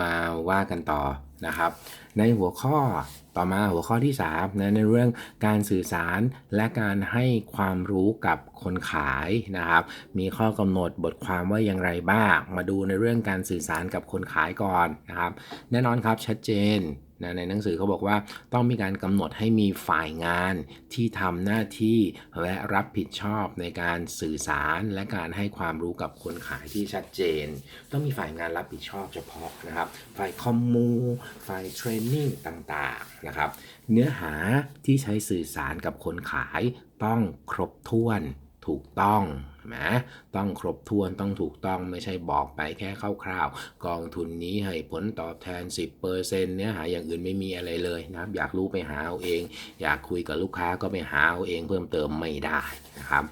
มาว่ากันต่อนะครับ ในหัวข้อต่อมาหัวข้อที่3นะในเรื่องการสื่อสารและการให้ความรู้กับคนขายนะครับ มีข้อกำหนดบทความว่าอย่างไรบ้าง มาดูในเรื่องการสื่อสารกับคนขายก่อนนะครับ แน่นอนครับชัดเจน นะในหนังสือเขาบอกว่าต้องมีการกำหนดให้มีฝ่ายงานที่ทำหน้าที่และรับผิดชอบในการสื่อสารและการให้ความรู้กับคนขายที่ชัดเจน ต้องมีฝ่ายงานรับผิดชอบเฉพาะนะครับ ฝ่ายคอมมู ฝ่ายเทรนนิ่งต่างๆนะครับเนื้อหาที่ใช้สื่อสารกับคนขายต้องครบถ้วนถูกต้องนะต้องครบถ้วนต้องถูกต้องไม่ใช่บอกไปแค่คร่าวๆกองทุนนี้ให้ผลตอบแทน 10%เนื้อหาอย่างอื่นไม่มีอะไรเลยนะครับอยากรู้ไปหาเอาเอง อยากคุยกับลูกค้าก็ไปหาเอาเองเพิ่มเติมไม่ได้นะครับ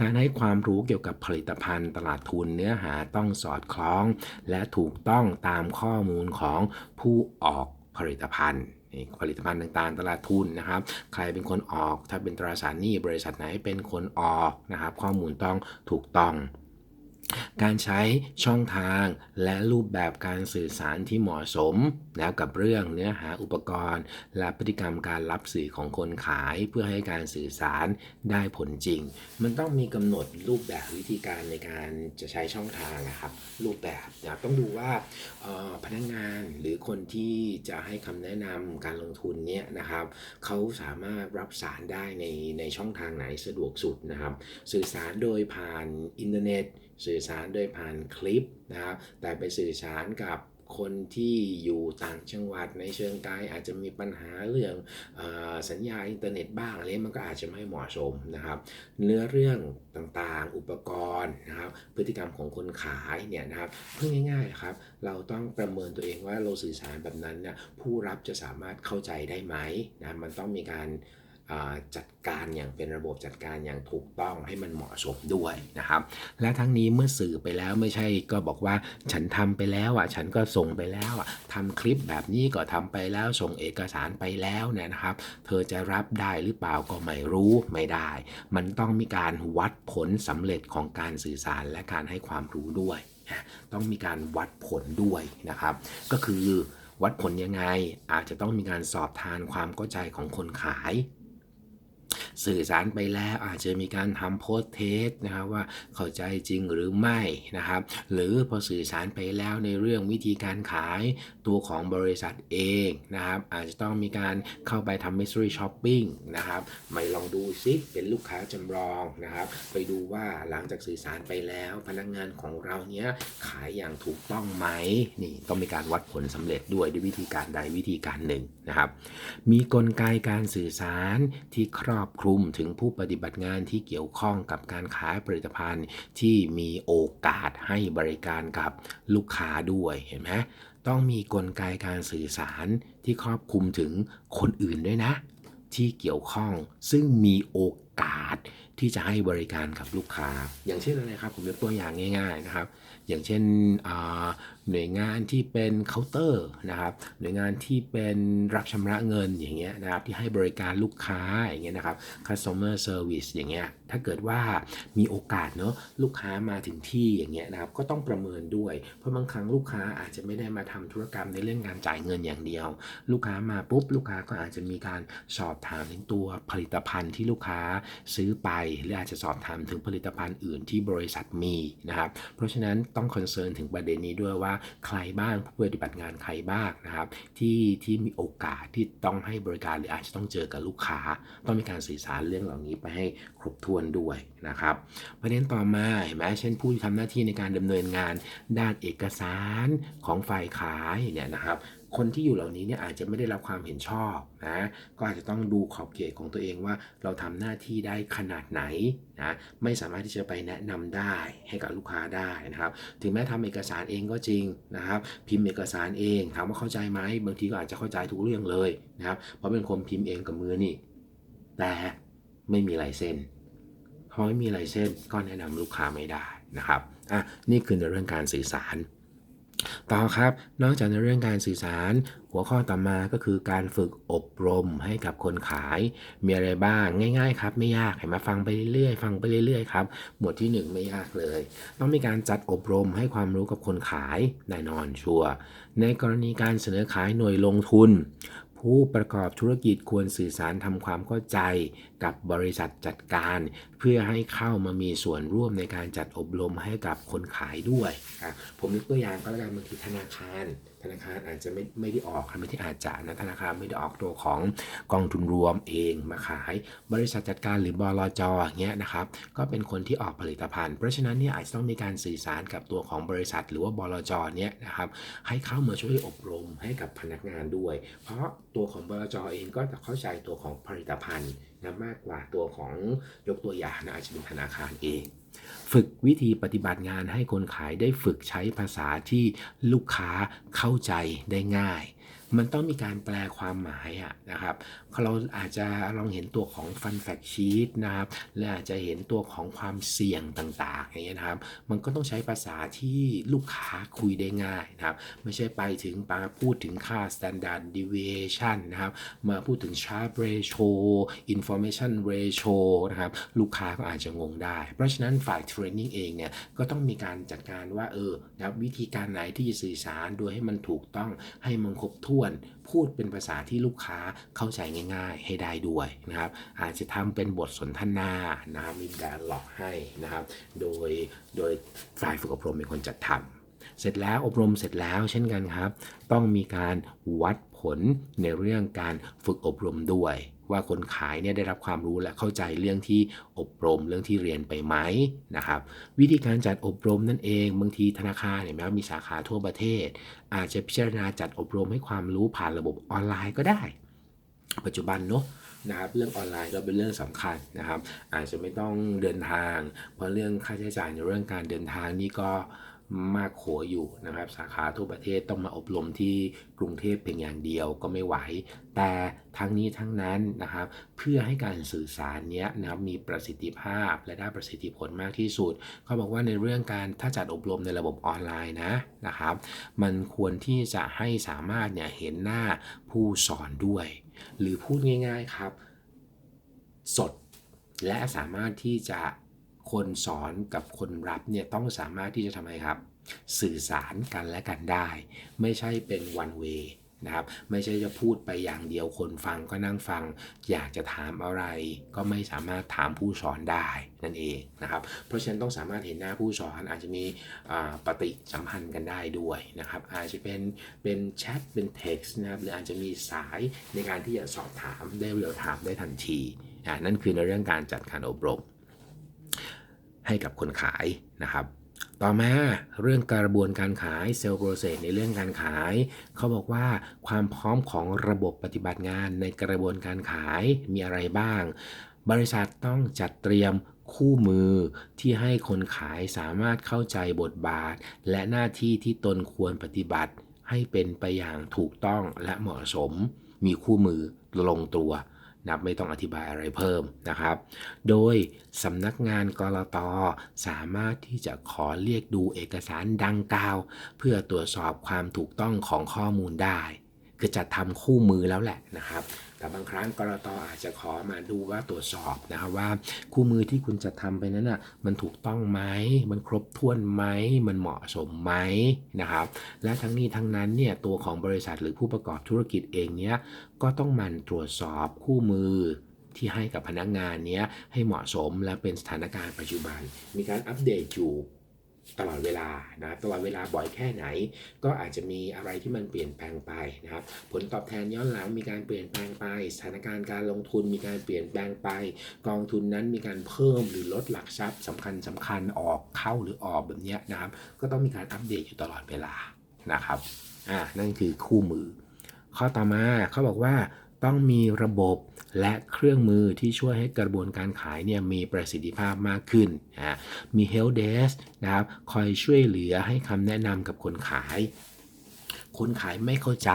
การให้ความรู้เกี่ยวกับผลิตภัณฑ์ตลาดทุนเนื้อหาต้องสอดคล้อง และถูกต้องตามข้อมูลของผู้ออกผลิตภัณฑ์ ผลิตภัณฑ์ต่างๆ ตลาดทุนนะครับ ใครเป็นคนออก ถ้าเป็นตราสารหนี้บริษัทไหนเป็นคนออกนะครับ ข้อมูลต้องถูกต้อง การใช้ช่องทางและรูปแบบการสื่อสารที่เหมาะสมแล้วกับเรื่องเนื้อหาอุปกรณ์ และพฤติกรรมการรับสื่อของคนขายเพื่อให้การสื่อสารได้ผลจริง มันต้องมีกำหนดรูปแบบวิธีการในการจะใช้ช่องทางนะครับ รูปแบบนะครับต้องดูว่าออพนักงานหรือคนที่จะให้คำแนะนำการลงทุนเนี่ยนะครับเขาสามารถรับสารได้ในในช่องทางไหนสะดวกสุดนะครับ สื่อสารโดยผ่านอินเทอร์เน็ต สื่อสารโดยผ่านคลิปนะครับแต่ไปสื่อสารกับคนที่อยู่ต่างจังหวัดในเชิงไกลอาจจะมีปัญหาเรื่องอสัญญาอินเทอร์เน็ตบ้างอะไรมันก็อาจจะไม่เหมาะสมนะครับ เนื้อเรื่องต่างๆ อุปกรณ์นะครับ พฤติกรรมของคนขายเนี่ยนะครับเพื่อง่ายๆครับ เราต้องประเมินตัวเองว่าเราสื่อสารแบบนั้นเนี่ยผู้รับจะสามารถเข้าใจได้ไหมนะมันต้องมีการ จัดการอย่างเป็นระบบจัดการอย่างถูกต้องให้มันเหมาะสมด้วยนะครับ และทั้งนี้เมื่อสื่อไปแล้วไม่ใช่ก็บอกว่าฉันทำไปแล้วอะฉันก็ส่งไปแล้วอะทำคลิปแบบนี้ก็ทำไปแล้วส่งเอกสารไปแล้วเนี่ยนะครับ เธอจะรับได้หรือเปล่าก็ไม่รู้ไม่ได้ มันต้องมีการวัดผลสำเร็จของการสื่อสารและการให้ความรู้ด้วย ต้องมีการวัดผลด้วยนะครับ ก็คือวัดผลยังไงอาจจะต้องมีการสอบทานความเข้าใจของคนขาย สื่อสารไปแล้วอาจจะมีการทำโพสเทสนะครับว่าเข้าใจจริงหรือไม่นะครับ หรือพอสื่อสารไปแล้วในเรื่องวิธีการขายตัวของบริษัทเองนะครับ อาจจะต้องมีการเข้าไปทำ mystery shopping นะครับไม่ลองดูซิเป็นลูกค้าจำลองนะครับ ไปดูว่าหลังจากสื่อสารไปแล้วพนักงานของเราเนี้ยขายอย่างถูกต้องไหมนี่ต้องมีการวัดผลสำเร็จด้วยด้วยวิธีการใดวิธีการหนึ่งนะครับ มีกลไกการสื่อสารที่ครอบคลุมถึงผู้ปฏิบัติงานที่เกี่ยวข้องกับการขายผลิตภัณฑ์ที่มีโอกาสให้บริการกับลูกค้าด้วยเห็นไหมต้องมีกลไกการสื่อสารที่ครอบคลุมถึงคนอื่นด้วยนะ ที่เกี่ยวข้องซึ่งมีโอกาสที่จะให้บริการกับลูกค้า อย่างเช่นอะไรครับผมยกตัวอย่างง่าย ๆนะครับ อย่างเช่น หน่วยงานที่เป็นเคาน์เตอร์นะครับหน่วยงานที่เป็นรับชำระเงินอย่างเงี้ยนะครับที่ให้บริการลูกค้าอย่างเงี้ยนะครับ customer service อย่างเงี้ยถ้าเกิดว่ามีโอกาสเนอะลูกค้ามาถึงที่อย่างเงี้ยนะครับก็ต้องประเมินด้วย เพราะบางครั้งลูกค้าอาจจะไม่ได้มาทำธุรกรรมในเรื่องการจ่ายเงินอย่างเดียว ลูกค้ามาปุ๊บลูกค้าก็อาจจะมีการสอบถามถึงตัวผลิตภัณฑ์ที่ลูกค้าซื้อไปหรืออาจจะสอบถามถึงผลิตภัณฑ์อื่นที่บริษัทมีนะครับเพราะฉะนั้นต้องคอนเซิร์นถึงประเด็นนี้ด้วยว่าใครบ้างผู้ปฏิบัติงานใครบ้างนะครับที่ที่มีโอกาสที่ต้องให้บริการหรืออาจจะต้องเจอกับลูกค้า ต้องมีการสื่อสารเรื่องเหล่านี้ไปให้ครบถ้วนด้วยนะครับประเด็นต่อมาเห็นไหมเช่นผู้ที่ทำหน้าที่ในการดำเนินงานด้านเอกสารของฝ่ายขายเนี่ยนะครับ คนที่อยู่เหล่านี้เนี่ยอาจจะไม่ได้รับความเห็นชอบนะก็อาจจะต้องดูขอบเขตของตัวเองว่าเราทำหน้าที่ได้ขนาดไหนนะไม่สามารถที่จะไปแนะนำได้ให้กับลูกค้าได้นะครับ ถึงแม้ทำเอกสารเองก็จริงนะครับ พิมพ์เอกสารเองถามว่าเข้าใจไหมบางทีก็อาจจะเข้าใจทุกเรื่องเลยนะครับเพราะเป็นคนพิมพ์เองกับมือนี่ แต่ไม่มีลายเส้นพอไม่มีลายเส้นก็แนะนำลูกค้าไม่ได้นะครับอะนี่คือในเรื่องการสื่อสาร ต่อครับ นอกจากในเรื่องการสื่อสาร หัวข้อต่อมาก็คือการฝึกอบรมให้กับคนขาย มีอะไรบ้างง่าย ๆ ครับ ไม่ยากให้มาฟังไปเรื่อยๆฟังไปเรื่อยๆครับหมวดที่ 1 ไม่ยากเลย ต้องมีการจัดอบรมให้ความรู้กับคนขายแน่นอนชัวในกรณีการเสนอขายหน่วยลงทุน ผู้ประกอบธุรกิจควรสื่อสารทำความเข้าใจกับบริษัทจัดการ เพื่อให้เข้ามามีส่วนร่วมในการจัดอบรมให้กับคนขายด้วย ผมยกตัวอย่างก็แล้วกันบางทีธนาคาร ธนาคารอาจจะไม่ไม่ได้ออกไม่ที่อาจจะนะธนาคารไม่ได้ออกตัวของกองทุนรวมเองมาขาย บริษัทจัดการหรือบลจอย่างเงี้ยนะครับก็เป็นคนที่ออกผลิตภัณฑ์ เพราะฉะนั้นเนี่ยอาจจะต้องมีการสื่อสารกับตัวของบริษัท หรือว่าบลจเนี่ยนะครับให้เข้ามาช่วยอบรมให้กับพนักงานด้วย เพราะตัวของบลจเองก็จะเข้าใจตัวของผลิตภัณฑ์นะมากกว่าตัวของยกตัวอย่างนะอาจจะเป็นธนาคารเอง ฝึกวิธีปฏิบัติงานให้คนขายได้ฝึกใช้ภาษาที่ลูกค้าเข้าใจได้ง่าย มันต้องมีการแปลความหมายอะนะครับ เราอาจจะลองเห็นตัวของ Fun Fact Sheet นะครับและอาจจะเห็นตัวของความเสี่ยงต่างๆอย่างเงี้ยนะครับ มันก็ต้องใช้ภาษาที่ลูกค้าคุยได้ง่ายนะครับ ไม่ใช่ไปถึงปาพูดถึงค่า Standard Deviation นะครับ มาพูดถึง Sharp Ratio Information Ratio นะครับ ลูกค้าก็อาจจะงงได้ เพราะฉะนั้นฝ่ายเทรนนิ่งเองเนี่ย ก็ต้องมีการจัดการว่าเออนะครับวิธีการไหนที่จะสื่อสารโดยให้มันถูกต้องให้มันครบถ้วนพูดเป็นภาษาที่ลูกค้าเข้าใจง่าย ๆ ให้ได้ด้วยนะครับ อาจจะทำเป็นบทสนทนานะครับมีการหลอกให้นะครับ โดยโดยฝ่ายฝึกอบรมเป็นคนจัดทำเสร็จแล้วอบรมเสร็จแล้วเช่นกันครับ ต้องมีการวัดผลในเรื่องการฝึกอบรมด้วย ว่าคนขายเนี่ยได้รับความรู้และเข้าใจเรื่องที่อบรมเรื่องที่เรียนไปไหมนะครับ วิธีการจัดอบรมนั่นเองบางทีธนาคารเนี่ยแม้ว่ามีสาขาทั่วประเทศ อาจจะพิจารณาจัดอบรมให้ความรู้ผ่านระบบออนไลน์ก็ได้ ปัจจุบันเนาะนะครับเรื่องออนไลน์ก็เป็นเรื่องสำคัญนะครับ อาจจะไม่ต้องเดินทาง เพราะเรื่องค่าใช้จ่ายในเรื่องการเดินทางนี่ก็ มากโขอยู่นะครับ สาขาทั่วประเทศต้องมาอบรมที่กรุงเทพเพียงอย่างเดียวก็ไม่ไหว แต่ทั้งนี้ทั้งนั้นนะครับ เพื่อให้การสื่อสารเนี้ยนะครับมีประสิทธิภาพและได้ประสิทธิผลมากที่สุด เขาบอกว่าในเรื่องการถ้าจัดอบรมในระบบออนไลน์นะนะครับ มันควรที่จะให้สามารถเนี่ยเห็นหน้าผู้สอนด้วย หรือพูดง่าย ๆครับ สดและสามารถที่จะ คนสอนกับคนรับเนี่ยต้องสามารถที่จะทำไมครับ สื่อสารกันและกันได้ ไม่ใช่เป็น one way นะครับ ไม่ใช่จะพูดไปอย่างเดียวคนฟังก็นั่งฟัง อยากจะถามอะไร ก็ไม่สามารถถามผู้สอนได้นั่นเองนะครับ เพราะฉะนั้นต้องสามารถเห็นหน้าผู้สอนอาจจะมีปฏิสัมพันธ์กันได้ด้วยนะครับ อาจจะเป็นเป็นแชทเป็น text นะครับหรืออาจจะมีสายในการที่จะสอบถามได้เรียลไทม์ได้ทันทีอ่านั่นคือในเรื่องการจัดการอบรม ให้กับคนขายนะครับ ต่อมาเรื่องกระบวนการขายเซลล์โปรเซสในเรื่องการขาย เขาบอกว่าความพร้อมของระบบปฏิบัติงานในกระบวนการขายมีอะไรบ้าง บริษัทต้องจัดเตรียมคู่มือที่ให้คนขายสามารถเข้าใจบทบาท และหน้าที่ที่ตนควรปฏิบัติให้เป็นไปอย่างถูกต้องและเหมาะสม มีคู่มือลงตัว นะไม่ต้องอธิบายอะไรเพิ่มนะครับ โดยสำนักงานกรตสามารถที่จะขอเรียกดูเอกสารดังกล่าว เพื่อตรวจสอบความถูกต้องของข้อมูลได้ คือจัดทำคู่มือแล้วแหละนะครับ แต่บางครั้งกรตอาจจะขอมาดูว่าตรวจสอบนะครับว่าคู่มือที่คุณจะทำไปนั้นน่ะมันถูกต้องไหมมันครบถ้วนไหมมันเหมาะสมไหมนะครับและทั้งนี้ทั้งนั้นเนี่ยตัวของบริษัทหรือผู้ประกอบธุรกิจเองเนี่ยก็ต้องมันตรวจสอบคู่มือที่ให้กับพนักงานเนี้ยให้เหมาะสมและเป็นสถานการณ์ปัจจุบัน มีการอัปเดตอยู่ ตลอดเวลานะครับตลอดเวลาบ่อยแค่ไหน ก็อาจจะมีอะไรที่มันเปลี่ยนแปลงไปนะครับ ผลตอบแทนย้อนหลังมีการเปลี่ยนแปลงไป สถานการณ์การลงทุนมีการเปลี่ยนแปลงไป กองทุนนั้นมีการเพิ่มหรือลดหลักทรัพย์สำคัญสำคัญออกเข้าหรือออกแบบนี้นะครับ ก็ต้องมีการอัปเดตอยู่ตลอดเวลานะครับอ่านั่นคือคู่มือ ข้อต่อมาเขาบอกว่า ต้องมีระบบและเครื่องมือที่ช่วยให้กระบวนการขายเนี่ยมีประสิทธิภาพมากขึ้นนะมี Help Desk นะครับคอยช่วยเหลือให้คำแนะนำกับคนขาย คนขายไม่เข้าใจ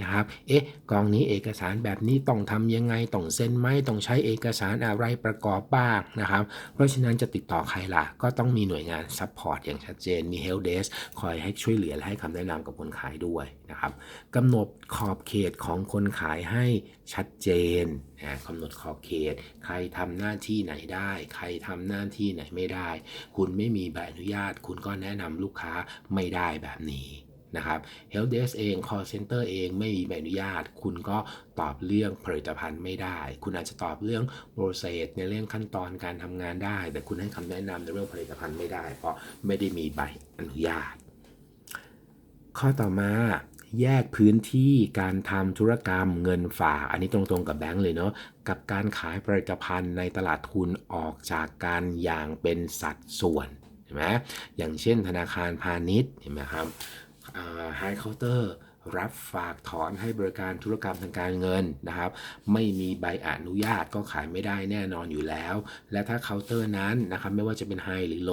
นะครับ เอ๊ะกองนี้เอกสารแบบนี้ต้องทำยังไง ต้องเซ็นไหมต้องใช้เอกสารอะไรประกอบบ้างนะครับ เพราะฉะนั้นจะติดต่อใครล่ะ ก็ต้องมีหน่วยงานซัพพอร์ตอย่างชัดเจน มี help desk คอยให้ช่วยเหลือและให้คำแนะนำกับคนขายด้วยนะครับกำหนดขอบเขตของคนขายให้ชัดเจนนะกำหนดขอบเขต ใครทำหน้าที่ไหนได้ ใครทำหน้าที่ไหนไม่ได้ คุณไม่มีใบอนุญาต คุณก็แนะนำลูกค้าไม่ได้แบบนี้ นะครับ Help Desk เอง Call Center เองไม่มีใบอนุญาต คุณก็ตอบเรื่องผลิตภัณฑ์ไม่ได้ คุณอาจจะตอบเรื่อง process ในเรื่องขั้นตอนการทำงานได้ แต่คุณให้คำแนะนำในเรื่องผลิตภัณฑ์ไม่ได้ เพราะไม่ได้มีใบอนุญาต ข้อต่อมาแยกพื้นที่การทำธุรกรรมเงินฝาก อันนี้ตรงๆกับแบงก์เลยเนาะกับการขายผลิตภัณฑ์ในตลาดทุนออกจากการอย่างเป็นสัดส่วนเห็นไหมอย่างเช่นธนาคารพาณิชย์เห็นไหมครับ ไฮเคาน์เตอร์รับฝากถอนให้บริการธุรกรรมทางการเงินนะครับ ไม่มีใบอนุญาตก็ขายไม่ได้แน่นอนอยู่แล้ว และถ้าเคาน์เตอร์นั้นนะครับไม่ว่าจะเป็นไฮหรือโล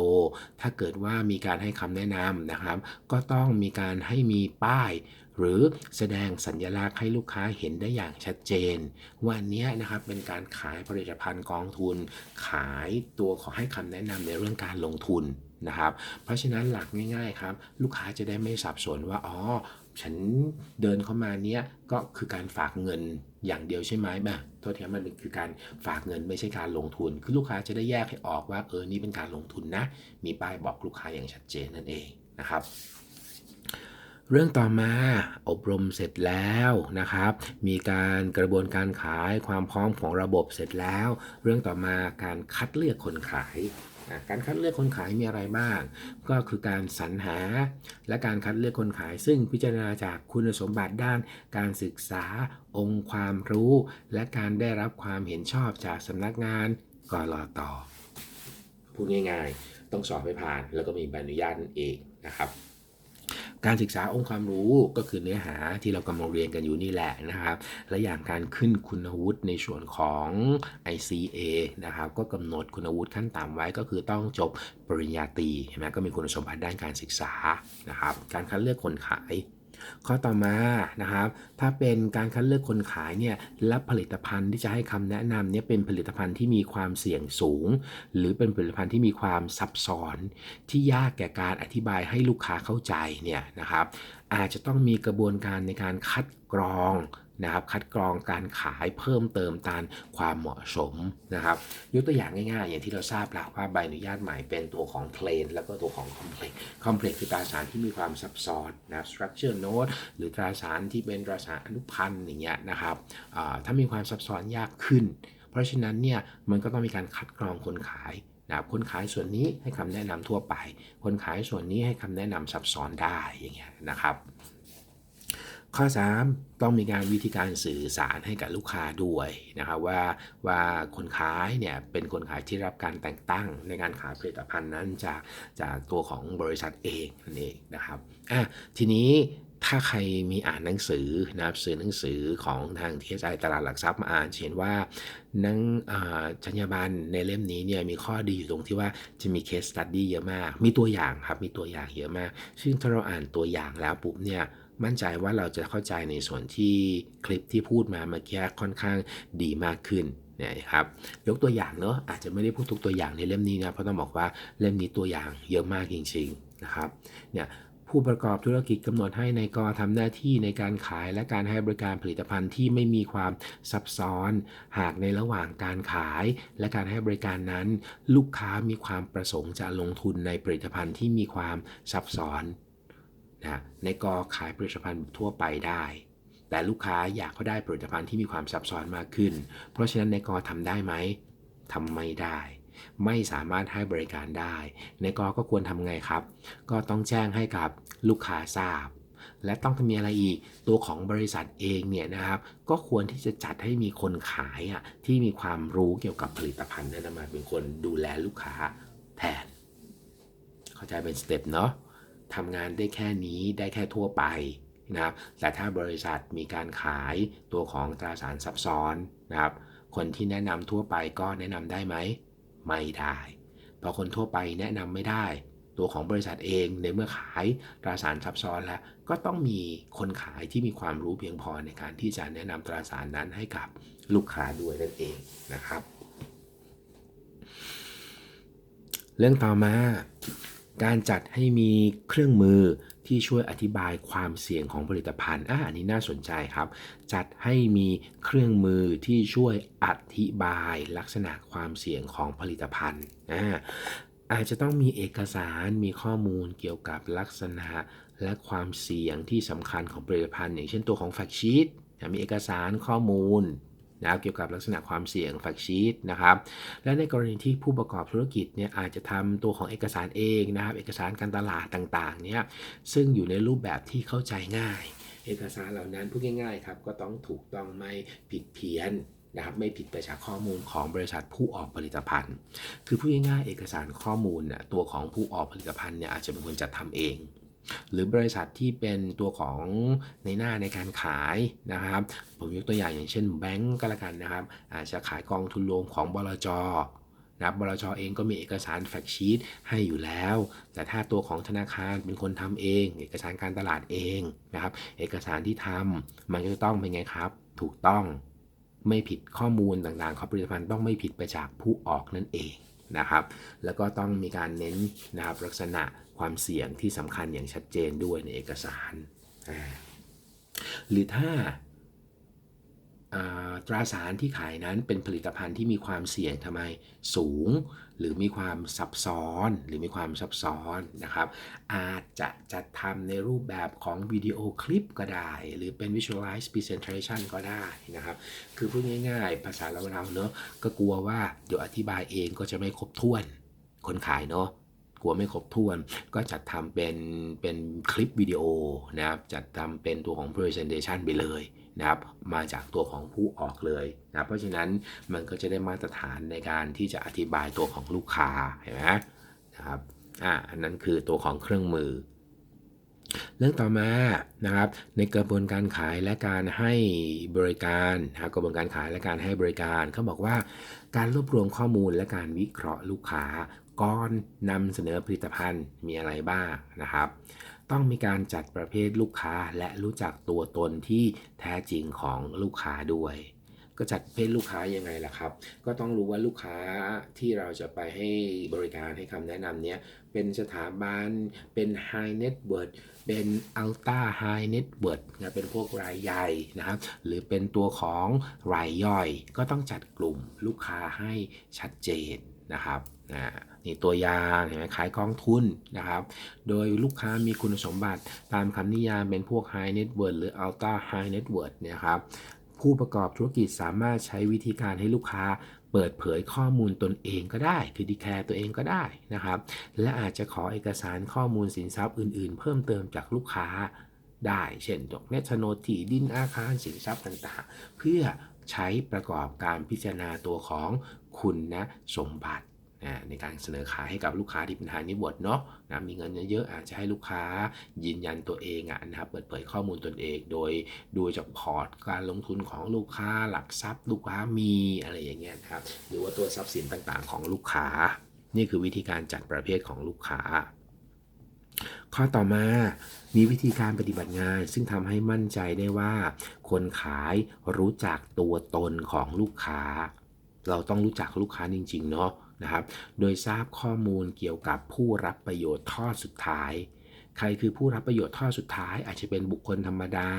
ถ้าเกิดว่ามีการให้คำแนะนำนะครับ ก็ต้องมีการให้มีป้าย หรือแสดงสัญลักษณ์ให้ลูกค้าเห็นได้อย่างชัดเจน ว่าอันนี้นะครับเป็นการขายผลิตภัณฑ์กองทุน ขายตัวขอให้คำแนะนำในเรื่องการลงทุน นะครับ เพราะฉะนั้นหลักง่ายๆครับ ลูกค้าจะได้ไม่สับสนว่าอ๋อฉันเดินเข้ามาเนี้ยก็คือการฝากเงินอย่างเดียวใช่ไหมแบบโทษทีมันคือการฝากเงินไม่ใช่การลงทุน คือลูกค้าจะได้แยกให้ออกว่าเออนี่เป็นการลงทุนนะ มีป้ายบอกลูกค้าอย่างชัดเจนนั่นเองนะครับ เรื่องต่อมาอบรมเสร็จแล้วนะครับ มีการกระบวนการขายความพร้อมของระบบเสร็จแล้ว เรื่องต่อมาการคัดเลือกคนขาย การคัดเลือกคนขายมีอะไรบ้าง ก็คือการสรรหาและการคัดเลือกคนขาย ซึ่งพิจารณาจากคุณสมบัติด้าน การศึกษา องค์ความรู้ และการได้รับความเห็นชอบจากสำนักงานกรอตอพูดง่ายๆ ต้องสอบให้ผ่าน แล้วก็มีใบอนุญาตนั่นเองนะครับ การศึกษาองค์ความรู้ก็คือเนื้อหาที่เรากำลังเรียนกันอยู่นี่แหละนะครับ และอย่างการขึ้นคุณวุฒิในส่วนของ ICA นะครับก็กำหนดคุณวุฒิขั้นต่ำไว้ก็คือต้องจบปริญญาตรีใช่ไหมก็มีคุณสมบัติด้านการศึกษานะครับการคัดเลือกคนขาย ข้อต่อมานะครับ ถ้าเป็นการคัดเลือกคนขายเนี่ยและผลิตภัณฑ์ที่จะให้คำแนะนำเนี่ยเป็นผลิตภัณฑ์ที่มีความเสี่ยงสูง หรือเป็นผลิตภัณฑ์ที่มีความซับซ้อน ที่ยากแก่การอธิบายให้ลูกค้าเข้าใจเนี่ยนะครับ อาจจะต้องมีกระบวนการในการคัดกรอง นะครับคัดกรองการขายเพิ่มเติมตามความเหมาะสมนะครับยกตัวอย่างง่ายๆ อย่างที่เราทราบแล้วว่าใบอนุญาตใหม่เป็นตัวของ plain แล้วก็ตัวของ complex complex คือตราสารที่มีความซับซ้อนนะ structure note หรือตราสารที่เป็นตราสารอนุพันธ์อย่างเงี้ยนะครับถ้ามีความซับซ้อนยากขึ้น เพราะฉะนั้นเนี่ยมันก็ต้องมีการคัดกรองคนขายนะครับคนขายส่วนนี้ให้คำแนะนำทั่วไป คนขายส่วนนี้ให้คำแนะนำซับซ้อนได้อย่างเงี้ยนะครับ ข้อ 3 ต้องมีการวิธีการสื่อสารให้กับลูกค้าด้วยนะครับว่าว่าคนขายเนี่ยเป็นคนขายที่รับการแต่งตั้งในการขายผลิตภัณฑ์นั้นจากจากตัวของบริษัทเองนั่นเองนะครับอะทีนี้ถ้าใครมีอ่านหนังสือนะครับซื้อหนังสือของทาง TSI ตลาดหลักทรัพย์มาอ่านเห็นว่านังอ่าจรรยาบรรณในเล่มนี้เนี่ยมีข้อดีอยู่ตรงที่ว่าจะมี case study เยอะมาก มีตัวอย่างครับ มีตัวอย่างเยอะมาก ซึ่งถ้าเราอ่านตัวอย่างแล้วปุ๊บเนี่ย มั่นใจว่าเราจะเข้าใจในส่วนที่คลิปที่พูดมาเมื่อกี้ค่อนข้างดีมากขึ้นเนี่ยครับยกตัวอย่างเนอะอาจจะไม่ได้พูดทุกตัวอย่างในเล่มนี้นะเพราะต้องบอกว่าเล่มนี้ตัวอย่างเยอะมากจริงๆนะครับเนี่ยผู้ประกอบธุรกิจกำหนดให้ในายกทำหน้าที่ในการขายและการให้บริการผลิตภัณฑ์ที่ไม่มีความซับซ้อน หากในระหว่างการขายและการให้บริการนั้น ลูกค้ามีความประสงค์จะลงทุนในผลิตภัณฑ์ที่มีความซับซ้อน นะในกอขายผลิตภัณฑ์ทั่วไปได้ แต่ลูกค้าอยากเขาได้ผลิตภัณฑ์ที่มีความซับซ้อนมากขึ้น เพราะฉะนั้นในกอทำได้ไหมทำไม่ได้ ไม่สามารถให้บริการได้ ในกอก็ควรทำไงครับ ก็ต้องแจ้งให้กับลูกค้าทราบ และต้องมีอะไรอีกตัวของบริษัทเองเนี่ยนะครับ ก็ควรที่จะจัดให้มีคนขายอะที่มีความรู้เกี่ยวกับผลิตภัณฑ์นั้นมาเป็นคนดูแลลูกค้าแทนเข้าใจเป็นสเต็ปเนาะ ทำงานได้แค่นี้ได้แค่ทั่วไปนะครับแต่ถ้าบริษัทมีการขายตัวของตราสารซับซ้อนนะครับคนที่แนะนำทั่วไปก็แนะนำได้ไหม ไม่ได้พอคนทั่วไปแนะนำไม่ได้ ตัวของบริษัทเองในเมื่อขายตราสารซับซ้อนแล้ว ก็ต้องมีคนขายที่มีความรู้เพียงพอในการที่จะแนะนำตราสารนั้นให้กับลูกค้าด้วยนั่นเองนะครับ เรื่องต่อมา การจัดให้มีเครื่องมือที่ช่วยอธิบายความเสี่ยงของผลิตภัณฑ์อ่าอันนี้น่าสนใจครับ จัดให้มีเครื่องมือที่ช่วยอธิบายลักษณะความเสี่ยงของผลิตภัณฑ์อ่าอาจจะต้องมีเอกสารมีข้อมูลเกี่ยวกับลักษณะและความเสี่ยงที่สำคัญของผลิตภัณฑ์ อย่างเช่นตัวของแฟกชีตมีเอกสารข้อมูล นะเกี่ยวกับลักษณะความเสี่ยงแฟกชีตนะครับและในกรณีที่ผู้ประกอบธุรกิจเนี่ยอาจจะทำตัวของเอกสารเองนะครับเอกสารการตลาดต่างๆเนี่ยซึ่งอยู่ในรูปแบบที่เข้าใจง่าย เอกสารเหล่านั้นพูดง่ายๆครับก็ต้องถูกต้องไม่ผิดเพี้ยนนะครับไม่ผิดไปจากข้อมูลของบริษัทผู้ออกผลิตภัณฑ์ คือพูดง่ายๆเอกสารข้อมูลน่ะตัวของผู้ออกผลิตภัณฑ์เนี่ยอาจจะเป็นคนจัดทำเอง หรือบริษัทที่เป็นตัวของในหน้าในการขายนะครับ ผมยกตัวอย่างอย่างเช่นแบงก์ก็แล้วกันนะครับ อาจจะขายกองทุนรวมของบลจนะครับบลจเองก็มีเอกสารแฟกชีตให้อยู่แล้ว แต่ถ้าตัวของธนาคารเป็นคนทำเอง เอกสารการตลาดเองนะครับ เอกสารที่ทำมันก็จะต้องเป็นไงครับ ถูกต้องไม่ผิดข้อมูลต่างๆของผลิตภัณฑ์ต้องไม่ผิดไปจากผู้ออกนั่นเองนะครับ แล้วก็ต้องมีการเน้นนะครับลักษณะ ความเสี่ยงที่สำคัญอย่างชัดเจนด้วยในเอกสาร หรือถ้าาตราสารที่ขายนั้นเป็นผลิตภัณฑ์ที่มีความเสี่ยงทำไมสูง หรือมีความซับซ้อนหรือมีความซับซ้อนนะครับ อาจจะจัดทำในรูปแบบของวิดีโอคลิปก็ได้ หรือเป็น visualize presentation ก็ได้นะครับ คือพูดง่ายๆ ภาษาเราเราเนอะก็กลัวว่าเดี๋ยวอธิบายเองก็จะไม่ครบถ้วนคนขายเนาะ กลัวไม่ครบถ้วน ก็จัดทำเป็นเป็นคลิปวิดีโอนะครับจัดทำเป็นตัวของ presentation ไปเลยนะครับมาจากตัวของผู้ออกเลยนะเพราะฉะนั้นมันก็จะได้มาตรฐานในการที่จะอธิบายตัวของลูกค้าเห็นไหมนะครับอ่าอันนั้นคือตัวของเครื่องมือ เรื่องต่อมานะครับในกระบวนการขายและการให้บริการนะรกระบวนการขายและการให้บริการเขาบอกว่าการรวบรวมข้อมูลและการวิเคราะห์ลูกค้า ก่อนนำเสนอผลิตภัณฑ์มีอะไรบ้างนะครับ ต้องมีการจัดประเภทลูกค้าและรู้จักตัวตนที่แท้จริงของลูกค้าด้วย ก็จัดประเภทลูกค้ายังไงล่ะครับ ก็ต้องรู้ว่าลูกค้าที่เราจะไปให้บริการให้คำแนะนำเนี้ยเป็นสถาบันเป็น High Net Worth เป็น Ultra High Net Worth นะเป็นพวกรายใหญ่นะครับ หรือเป็นตัวของรายย่อย ก็ต้องจัดกลุ่มลูกค้าให้ชัดเจนนะครับ นี่ตัวอย่างเห็นไหมขายกองทุนนะครับ โดยลูกค้ามีคุณสมบัติตามคำนิยามเป็นพวก High Net Worth หรือ Ultra High Net Worth เนะครับ ผู้ประกอบธุรกิจสามารถใช้วิธีการให้ลูกค้าเปิดเผยข้อมูลตนเองก็ได้ คือดีแคร์ตัวเองก็ได้นะครับ และอาจจะขอเอกสารข้อมูลสินทรัพย์อื่นๆ เพิ่มเติมจากลูกค้าได้ เช่นดอกเนชโนที่ดินอาคารสินทรัพย์ต่างๆ เพื่อใช้ประกอบการพิจารณาตัวของคุณนะสมบัติ ในการเสนอขายให้กับลูกค้าที่เป็นทางนิวดเนาะนะมีเงินเยอะๆอาจจะให้ลูกค้ายืนยันตัวเองอะนะครับเปิดเผยข้อมูลตนเอง โดยดูจากพอร์ตการลงทุนของลูกค้าหลักทรัพย์ลูกค้ามีอะไรอย่างเงี้ยนะครับหรือว่าตัวทรัพย์สินต่างๆ ของลูกค้า นี่คือวิธีการจัดประเภทของลูกค้า ข้อต่อมามีวิธีการปฏิบัติงาน ซึ่งทำให้มั่นใจได้ว่า คนขายรู้จักตัวตนของลูกค้า เราต้องรู้จักลูกค้าจริงๆเนาะ นะครับ โดยทราบข้อมูลเกี่ยวกับผู้รับประโยชน์ทอดสุดท้าย ใครคือผู้รับประโยชน์ทอดสุดท้าย อาจจะเป็นบุคคลธรรมดา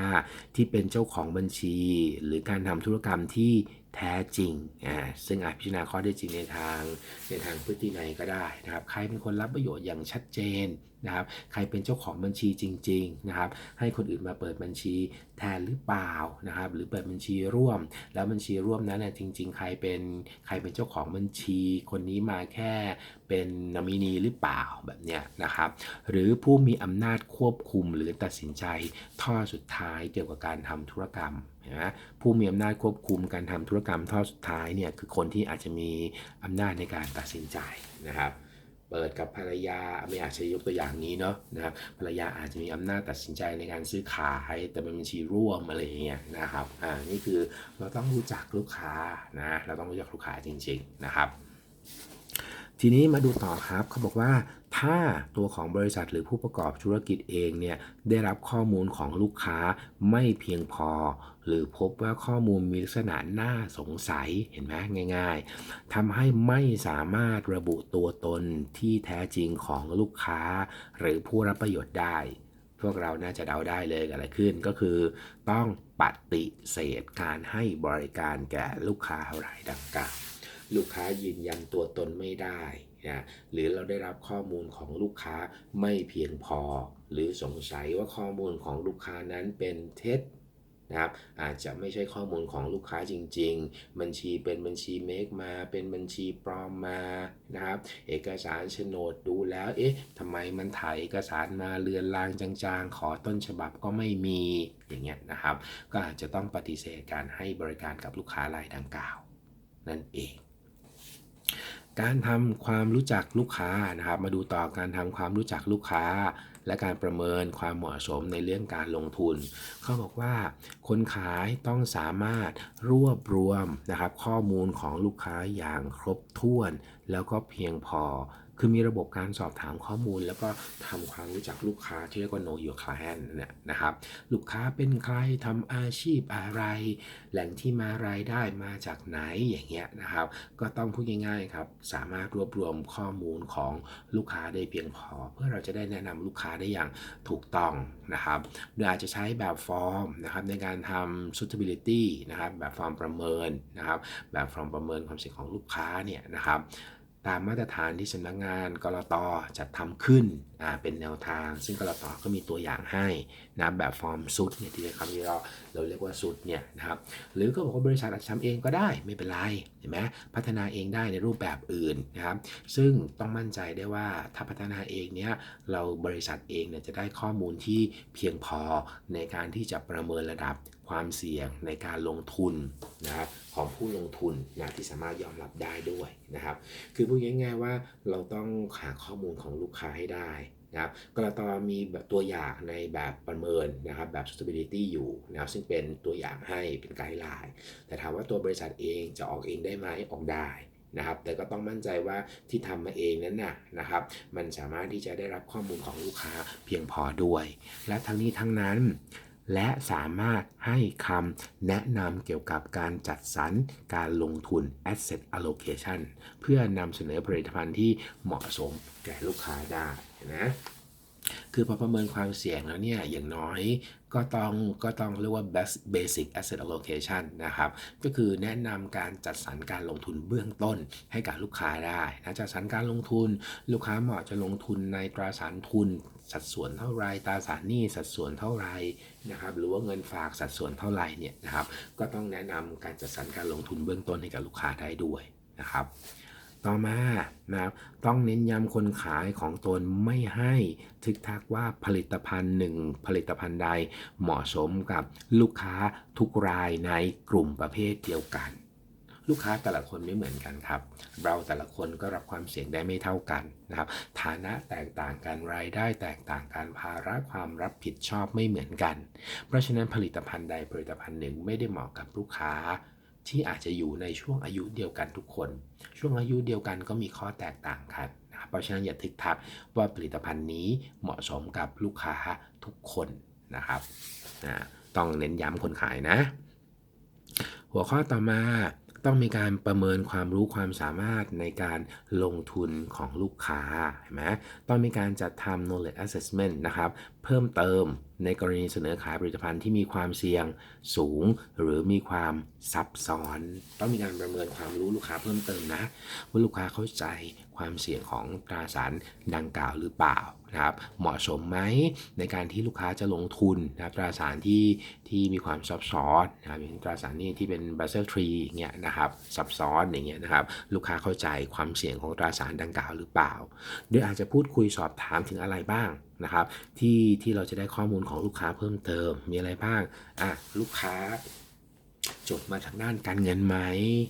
ที่เป็นเจ้าของบัญชี หรือการทำธุรกรรมที่ แท้จริงอ่าซึ่งอาจพิจารณาข้อได้จริงในทางในทางพฤตินัยก็ได้นะครับ ใครเป็นคนรับประโยชน์อย่างชัดเจนนะครับ ใครเป็นเจ้าของบัญชีจริง ๆนะครับ ให้คนอื่นมาเปิดบัญชีแทนหรือเปล่านะครับ หรือเปิดบัญชีร่วม แล้วบัญชีร่วมนั้นน่ะจริง ๆ ใครเป็นใครเป็นเจ้าของบัญชี คนนี้มาแค่เป็นนอมินีหรือเปล่าแบบเนี้ยนะครับ หรือผู้มีอำนาจควบคุมหรือตัดสินใจท่อสุดท้ายเกี่ยวกับการทำธุรกรรม นะผู้มีอำนาจควบคุมการทำธุรกรรมท่อสุดท้ายเนี่ยคือคนที่อาจจะมีอำนาจในการตัดสินใจนะครับ เปิดกับภรรยาไม่อาจจะยกตัวอย่างนี้เนาะนะครับภรรยาอาจจะมีอำนาจตัดสินใจในการซื้อขายแต่เป็นบัญชีร่วมอะไรอย่างเงี้ยนะครับอ่านี่คือเราต้องรู้จักลูกค้านะเราต้องรู้จักลูกค้าจริง ๆนะครับ ทีนี้มาดูต่อครับเขาบอกว่า ถ้าตัวของบริษัทหรือผู้ประกอบธุรกิจเองเนี่ยได้รับข้อมูลของลูกค้าไม่เพียงพอ หรือพบว่าข้อมูลมีลักษณะน่าสงสัยเห็นไหมง่าย ๆทำให้ไม่สามารถระบุตัวตนที่แท้จริงของลูกค้า หรือผู้รับประโยชน์ได้ พวกเราน่าจะเดาได้เลยกิดอะไรขึ้นก็คือ ต้องปฏิเสธการให้บริการแก่ลูกค้ารายดังกล่าวลูกค้ายืนยันตัวตนไม่ได้ นะหรือเราได้รับข้อมูลของลูกค้าไม่เพียงพอ หรือสงสัยว่าข้อมูลของลูกค้านั้นเป็นเท็จนะครับอาจจะไม่ใช่ข้อมูลของลูกค้าจริง ๆ บัญชีเป็นบัญชีเมคมา เป็นบัญชีปลอมมานะครับ เอกสารโฉนดดูแล้ว เอ๊ะทำไมมันถ่ายเอกสารมาเลือนลางจางๆ ขอต้นฉบับก็ไม่มี อย่างเงี้ยนะครับ ก็อาจจะต้องปฏิเสธการให้บริการกับลูกค้ารายดังกล่าว นั่นเอง การทำความรู้จักลูกค้านะครับ มาดูต่อการทำความรู้จักลูกค้า และการประเมินความเหมาะสมในเรื่องการลงทุน เขาบอกว่า คนขายต้องสามารถรวบรวมนะครับข้อมูลของลูกค้าอย่างครบถ้วน แล้วก็เพียงพอ คือมีระบบการสอบถามข้อมูล แล้วก็ทำความรู้จักลูกค้าที่เรียกว่า know your client เนี่ยนะครับ ลูกค้าเป็นใครทำอาชีพอะไร แหล่งที่มารายได้มาจากไหนอย่างเงี้ยนะครับ ก็ต้องพูดง่ายๆครับ สามารถรวบรวมข้อมูลของลูกค้าได้เพียงพอ เพื่อเราจะได้แนะนำลูกค้าได้อย่างถูกต้องนะครับโดยอาจจะใช้แบบฟอร์มนะครับในการทำ suitability นะครับแบบฟอร์มประเมินนะครับแบบฟอร์มประเมินความเสี่ยงของลูกค้าเนี่ยนะครับ ตามมาตรฐานที่สำนักงานกรตจัดทำขึ้นเป็นแนวทาง ซึ่งกรตก็มีตัวอย่างให้นะแบบฟอร์มซุดเนี่ยที่เป็นคำที่เราเราเรียกว่าซุดเนี่ยนะครับหรือก็บอกว่าบริษัทอาจจะทำเองก็ได้ไม่เป็นไรเห็นไหมพัฒนาเองได้ในรูปแบบอื่นนะครับซึ่งต้องมั่นใจได้ว่าถ้าพัฒนาเองเนี้ยเราบริษัทเองเนี่ยจะได้ข้อมูลที่เพียงพอในการที่จะประเมินระดับ ความเสี่ยงในการลงทุนนะครับของผู้ลงทุนนะที่สามารถยอมรับได้ด้วยนะครับ คือพูดง่ายๆว่าเราต้องหาข้อมูลของลูกค้าให้ได้นะครับกรตมีแบบตัวอย่างในแบบประเมินนะครับแบบ suitability อยู่นะครับซึ่งเป็นตัวอย่างให้เป็นไกด์ไลน์แต่ถามว่าตัวบริษัทเองจะออกเองได้ไหมออกได้นะครับแต่ก็ต้องมั่นใจว่าที่ทำมาเองนั้นนะนะครับ มันสามารถที่จะได้รับข้อมูลของลูกค้าเพียงพอด้วย และทั้งนี้ทั้งนั้น และสามารถให้คำแนะนำเกี่ยวกับการจัดสรรการลงทุน asset allocation เพื่อนำเสนอผลิตภัณฑ์ที่เหมาะสมแก่ลูกค้าได้นะ คือพอประเมินความเสี่ยงแล้วเนี่ยอย่างน้อยก็ต้องก็ต้องเรียกว่า best basic asset allocation นะครับ ก็คือแนะนำการจัดสรรการลงทุนเบื้องต้นให้กับลูกค้าได้นะจัดสรรการลงทุน ลูกค้าเหมาะจะลงทุนในตราสารทุน สัดส่วนเท่าไรตราสารหนี้สัดส่วนเท่าไรนะครับหรือว่าเงินฝากสัดส่วนเท่าไรเนี่ยนะครับก็ต้องแนะนำการจัดสรรการลงทุนเบื้องต้นให้กับลูกค้าได้ด้วยนะครับ ต่อมานะครับต้องเน้นย้ำคนขายของตนไม่ให้ทึกทักว่าผลิตภัณฑ์หนึ่งผลิตภัณฑ์ใดเหมาะสมกับลูกค้าทุกรายในกลุ่มประเภทเดียวกัน ลูกค้าแต่ละคนไม่เหมือนกันครับ เราแต่ละคนก็รับความเสี่ยงได้ไม่เท่ากันนะครับ ฐานะแตกต่างกันรายได้แตกต่างกันภาระความรับผิดชอบไม่เหมือนกัน เพราะฉะนั้นผลิตภัณฑ์ใดผลิตภัณฑ์หนึ่งไม่ได้เหมาะกับลูกค้า ที่อาจจะอยู่ในช่วงอายุเดียวกันทุกคน ช่วงอายุเดียวกันก็มีข้อแตกต่างกันนะครับเพราะฉะนั้นอย่าทึกทักว่าผลิตภัณฑ์นี้เหมาะสมกับลูกค้าทุกคนนะครับนะต้องเน้นย้ำคนขายนะ หัวข้อต่อมาต้องมีการประเมินความรู้ความสามารถในการลงทุนของลูกค้าเห็นไหมต้องมีการจัดทำ knowledge assessment นะครับ เพิ่มเติมในกรณีเสนอขายผลิตภัณฑ์ที่มีความเสี่ยงสูง หรือมีความซับซ้อน ต้องมีการประเมินความรู้ลูกค้าเพิ่มเติมนะว่าลูกค้าเข้าใจความเสี่ยงของตราสารดังกล่าวหรือเปล่านะครับเหมาะสมไหมในการที่ลูกค้าจะลงทุนนะครับตราสารที่ที่มีความซับซ้อนนะครับอย่างตราสารนี้ที่เป็น Basel 3อย่างเงี้ยนะครับซับซ้อนอย่างเงี้ยนะครับลูกค้าเข้าใจความเสี่ยงของตราสารดังกล่าวหรือเปล่า โดยอาจจะพูดคุยสอบถามถึงอะไรบ้างนะครับที่ที่เราจะได้ข้อมูลของลูกค้าเพิ่มเติมมีอะไรบ้างอะลูกค้า จบมาทางด้านการเงินไหม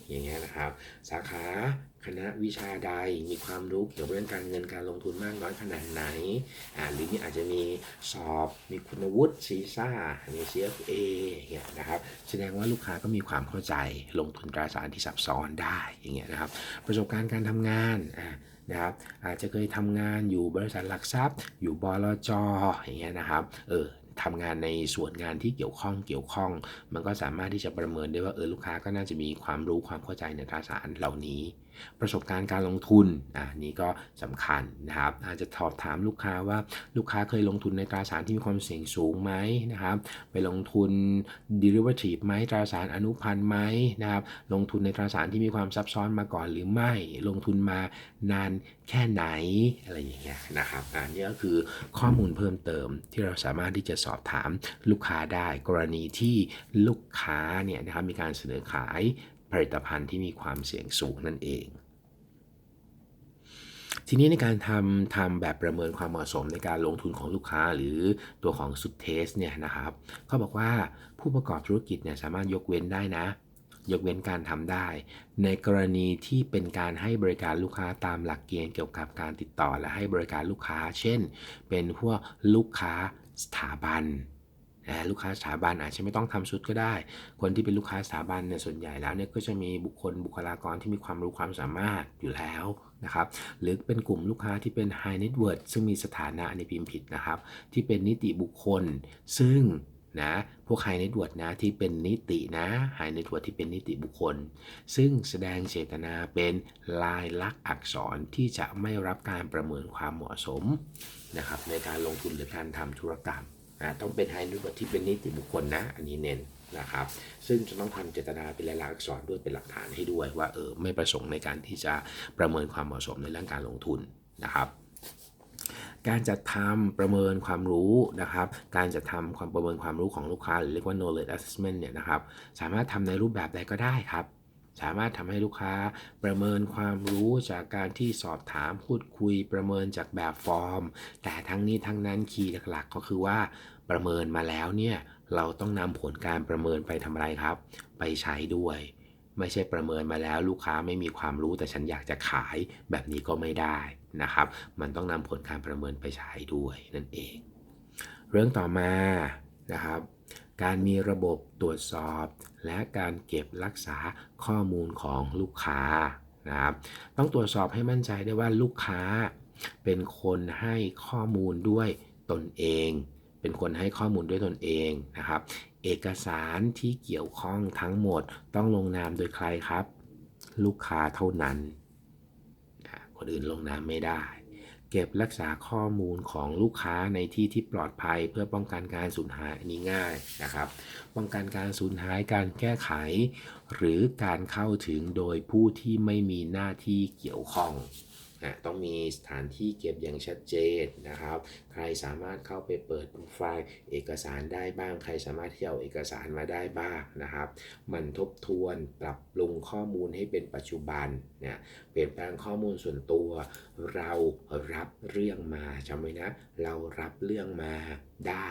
อย่างเงี้ยนะครับ สาขาคณะวิชาใดมีความรู้เกี่ยวกับเรื่องการเงินการลงทุนมากน้อยขนาดไหนอ่าหรือนี่อาจจะมีสอบมีคุณวุฒิซีซ่ามี CFA อย่างเงี้ยนะครับแสดงว่าลูกค้าก็มีความเข้าใจลงทุนตราสารที่ซับซ้อนได้อย่างเงี้ยนะครับประสบการณ์การทำงานอ่า นะครับอาจจะเคยทำงานอยู่บริษัทหลักทรัพย์ อยู่บลจอย่างเงี้ยนะครับเออทำงานในส่วนงานที่เกี่ยวข้องเกี่ยวข้อง มันก็สามารถที่จะประเมินได้ว่าเออลูกค้าก็น่าจะมีความรู้ความเข้าใจในตราสารเหล่านี้ ประสบการณ์การลงทุนอ่านี่ก็สำคัญนะครับ อาจจะสอบถามลูกค้าว่าลูกค้าเคยลงทุนในตราสารที่มีความเสี่ยงสูงไหมนะครับ ไปลงทุน derivative ไหมตราสารอนุพันธ์ไหมนะครับ ลงทุนในตราสารที่มีความซับซ้อนมาก่อนหรือไม่ ลงทุนมานานแค่ไหนอะไรอย่างเงี้ยนะครับอันนี้ก็คือข้อมูลเพิ่มเติมที่เราสามารถที่จะสอบถามลูกค้าได้ กรณีที่ลูกค้าเนี่ยนะครับมีการเสนอขาย ผลิตภัณฑ์ที่มีความเสี่ยงสูงนั่นเอง ทีนี้ในการทำทำแบบประเมินความเหมาะสมในการลงทุนของลูกค้าหรือตัวของสุดเทสเนี่ยนะครับเขาบอกว่าผู้ประกอบธุรกิจเนี่ยสามารถยกเว้นได้นะ ยกเว้นการทำได้ ในกรณีที่เป็นการให้บริการลูกค้าตามหลักเกณฑ์เกี่ยวกับการติดต่อและให้บริการลูกค้า เช่น เป็นพวกลูกค้าสถาบัน ลูกค้าสถาบันอาจจะไม่ต้องทำชุดก็ได้ คนที่เป็นลูกค้าสถาบันเนี่ยส่วนใหญ่แล้วเนี่ยก็จะมีบุคคลบุคลากรที่มีความรู้ความสามารถอยู่แล้วนะครับหรือเป็นกลุ่มลูกค้าที่เป็น high net worth ซึ่งมีสถานะในพิมพ์ผิดนะครับ ที่เป็นนิติบุคคล ซึ่งนะพวก high net worth นะที่เป็นนิตินะ high net worth ที่เป็นนิติบุคคล ซึ่งแสดงเจตนาเป็นลายลักษณ์อักษรที่จะไม่รับการประเมินความเหมาะสมนะครับในการลงทุนหรือการทำธุรกรรม ต้องเป็น high net worth ที่เป็นนิติบุคคลนะ อันนี้เน้นนะครับ ซึ่งจะต้องทำเจตนาเป็นลายลักษณ์อักษรด้วยเป็นหลักฐานให้ด้วยว่าเออไม่ประสงค์ในการที่จะประเมินความเหมาะสมในเรื่องการลงทุนนะครับการจัดทำประเมินความรู้นะครับ การจัดทำความประเมินความรู้ของลูกค้า หรือเรียกว่า knowledge assessment เนี่ยนะครับ สามารถทำในรูปแบบใดก็ได้ครับ สามารถทำให้ลูกค้าประเมินความรู้จากการที่สอบถามพูดคุยประเมินจากแบบฟอร์ม แต่ทั้งนี้ทั้งนั้นคีย์หลักๆ ก็คือว่า ประเมินมาแล้วเนี่ยเราต้องนำผลการประเมินไปทำอะไรครับ ไปใช้ด้วย ไม่ใช่ประเมินมาแล้วลูกค้าไม่มีความรู้แต่ฉันอยากจะขายแบบนี้ก็ไม่ได้นะครับ มันต้องนำผลการประเมินไปใช้ด้วยนั่นเอง เรื่องต่อมานะครับ การมีระบบตรวจสอบ และการเก็บรักษาข้อมูลของลูกค้านะครับต้องตรวจสอบให้มั่นใจได้ว่าลูกค้าเป็นคนให้ข้อมูลด้วยตนเอง เป็นคนให้ข้อมูลด้วยตนเองนะครับ เอกสารที่เกี่ยวข้องทั้งหมดต้องลงนามโดยใครครับ ลูกค้าเท่านั้น คนอื่นลงนามไม่ได้ เก็บรักษาข้อมูลของลูกค้าในที่ที่ปลอดภัย เพื่อป้องกันการสูญหายอันนี้ง่ายนะครับ ป้องกันการสูญหายการแก้ไข หรือการเข้าถึงโดยผู้ที่ไม่มีหน้าที่เกี่ยวข้อง นะต้องมีสถานที่เก็บอย่างชัดเจนนะครับ ใครสามารถเข้าไปเปิดไฟล์เอกสารได้บ้าง ใครสามารถที่เอาเอกสารมาได้บ้างนะครับ มันทบทวนปรับปรุงข้อมูลให้เป็นปัจจุบันเนี่ยเปลี่ยนแปลงข้อมูลส่วนตัว เรารับเรื่องมาจำไว้นะ เรารับเรื่องมาได้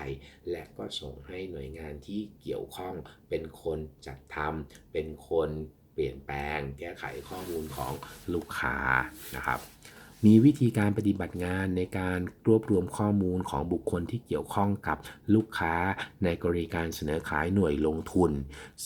และก็ส่งให้หน่วยงานที่เกี่ยวข้องเป็นคนจัดทำเป็นคน เปลี่ยนแปลง แก้ไขข้อมูลของลูกค้านะครับ มีวิธีการปฏิบัติงานในการรวบรวมข้อมูลของบุคคลที่เกี่ยวข้องกับลูกค้าในกรณีการเสนอขายหน่วยลงทุน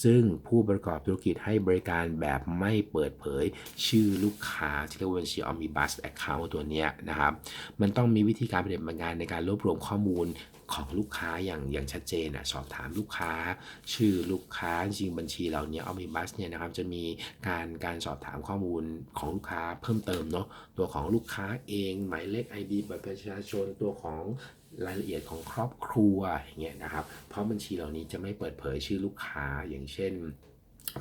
ซึ่งผู้ประกอบธุรกิจให้บริการแบบไม่เปิดเผย ชื่อลูกค้าที่เรียกว่าบัญชี Omnibus Account ตัวนี้นะครับ มันต้องมีวิธีการปฏิบัติงานในการรวบรวมข้อมูล ของลูกค้าอย่างอย่างชัดเจนอะสอบถามลูกค้า ชื่อลูกค้าจริงบัญชีเราเนี้ย Omnibus เนี่ยนะครับจะมีการการสอบถามข้อมูลของลูกค้าเพิ่มเติมเนาะตัวของลูกค้าเองหมายเลข ID บัตรประชาชนตัวของรายละเอียดของครอบครัวอย่างเงี้ยนะครับ เพราะบัญชีเหล่านี้จะไม่เปิดเผยชื่อลูกค้าอย่างเช่น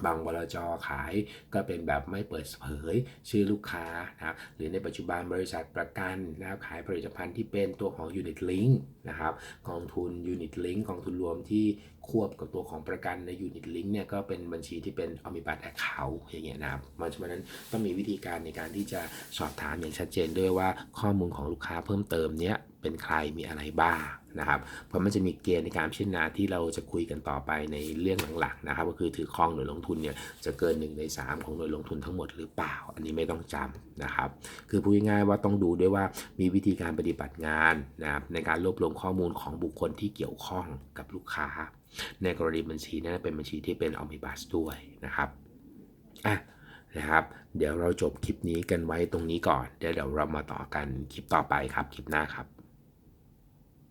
บางบลจขายก็เป็นแบบไม่เปิดเผยชื่อลูกค้านะครับหรือในปัจจุบันบริษัทประกันนะครับขายผลิตภัณฑ์ที่เป็นตัวของ Unit Link นะครับกองทุน Unit Link กองทุนรวมที่ควบกับตัวของประกันใน Unit Link เนี่ยก็เป็นบัญชีที่เป็น Omnibus Account อย่างเงี้ยนะครับเพราะฉะนั้นต้องมีวิธีการในการที่จะสอบถามอย่างชัดเจนด้วยว่าข้อมูลของลูกค้าเพิ่มเติมเนี้ย เป็นใครมีอะไรบ้างนะครับ เพราะมันจะมีเกณฑ์ในการพิจารณาที่เราจะคุยกันต่อไปในเรื่องหลังๆนะครับ ก็คือถือครองหน่วยลงทุนเนี่ยจะเกิน1ใน3 ของหน่วยลงทุนทั้งหมดหรือเปล่า อันนี้ไม่ต้องจำนะครับ คือพูดง่ายๆว่าต้องดูด้วยว่ามีวิธีการปฏิบัติงานนะครับในการรวบรวมข้อมูลของบุคคลที่เกี่ยวข้องกับลูกค้า ในกรณีบัญชีนั้นเป็นบัญชีที่เป็นออมิบัสด้วยนะครับอะนะครับ เดี๋ยวเราจบคลิปนี้กันไว้ตรงนี้ก่อน เดี๋ยวเดี๋ยวเรามาต่อกันคลิปต่อไปครับ คลิปหน้าครับ